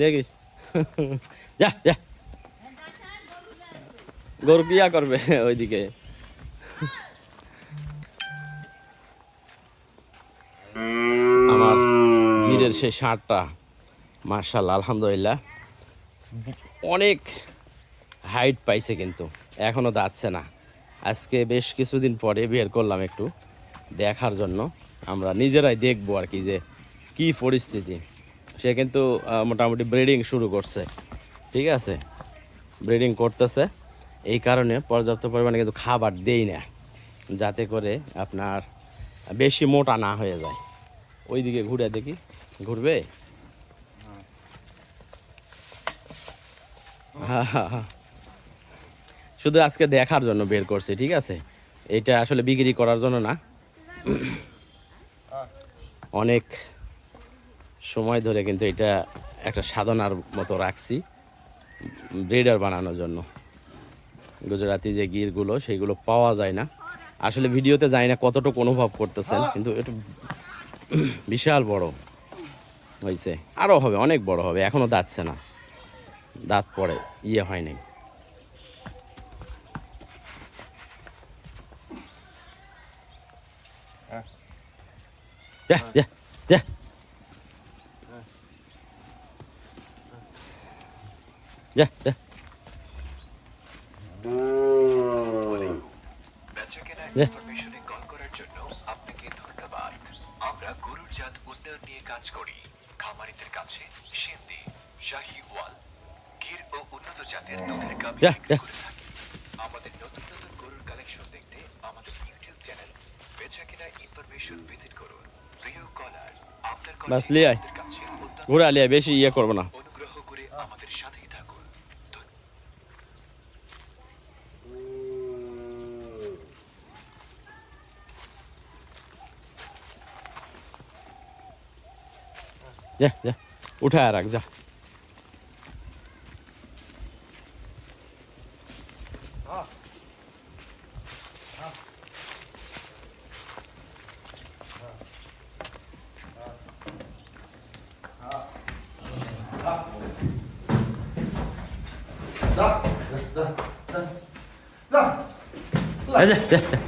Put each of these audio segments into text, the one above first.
দেখিস যা যা। গরু কিয়া করবে ওইদিকে। আমার গিরের সেই ষাঁড়টা মার্শাল আলহামদুলিল্লাহ। অনেক হাইট পাইছে কিন্তু এখনও দাঁতছে না। আজকে বেশ কিছুদিন পরে বের করলাম একটু দেখার জন্য। আমরা নিজেরাই দেখব আর কি যে কি পরিস্থিতি। সে কিন্তু মোটামুটি ব্রিডিং শুরু করছে। ঠিক আছে? ব্রিডিং করতেছে। এই কারণে পর্যাপ্ত পরিমাণে কিন্তু খাবার দেই না, যাতে করে আপনার বেশি মোটা না হয়ে যায়। ওইদিকে ঘুরে দেখি। ঘুরবে? শুধু আজকে দেখার জন্য বের করছি, ঠিক আছে? এটা আসলে বিক্রি করার জন্য না। অনেক সময় ধরে কিন্তু এটা একটা সাধনার মতো রাখছি, ব্রিডার বানানোর জন্য। গুজরাটি যে গিরগুলো সেইগুলো পাওয়া যায় না। আসলে ভিডিওতে যায় না কতটুকু অনুভব করতেছেন, কিন্তু এটা বিশাল বড় হয়েছে। আরও হবে, অনেক বড় হবে এখনও দাঁতছে না। দাঁত পড়ে ইয়ে হয় নাই। যা যা যা যা যা বেচাকেনা Yeah. ইনফরমেশনে কল করার জন্য আপনাকে ধন্যবাদ আমরা গরুর জাত উন্নয়ন নিয়ে কাজ করি খামারিদের কাছে সিন্ধি শাহিওয়াল গির ও উন্নত জাতের দুধের গাভী Yeah, yeah. আমাদের নতুন নতুন গরুর কালেকশন দেখতে আমাদের ইউটিউব চ্যানেল বেচাকেনা ইনফরমেশন ভিজিট করুন প্রিয় কলার আপনার বাস লিয়ে আয়। কাছে অত্যন্ত ঘুরে আলিয়া বেশি ইয়ে করব না যা যা উঠায় রাখ যা যা, যা, যা, যা।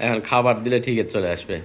এখন খাবার দিলে ঠিক চলে আসবে।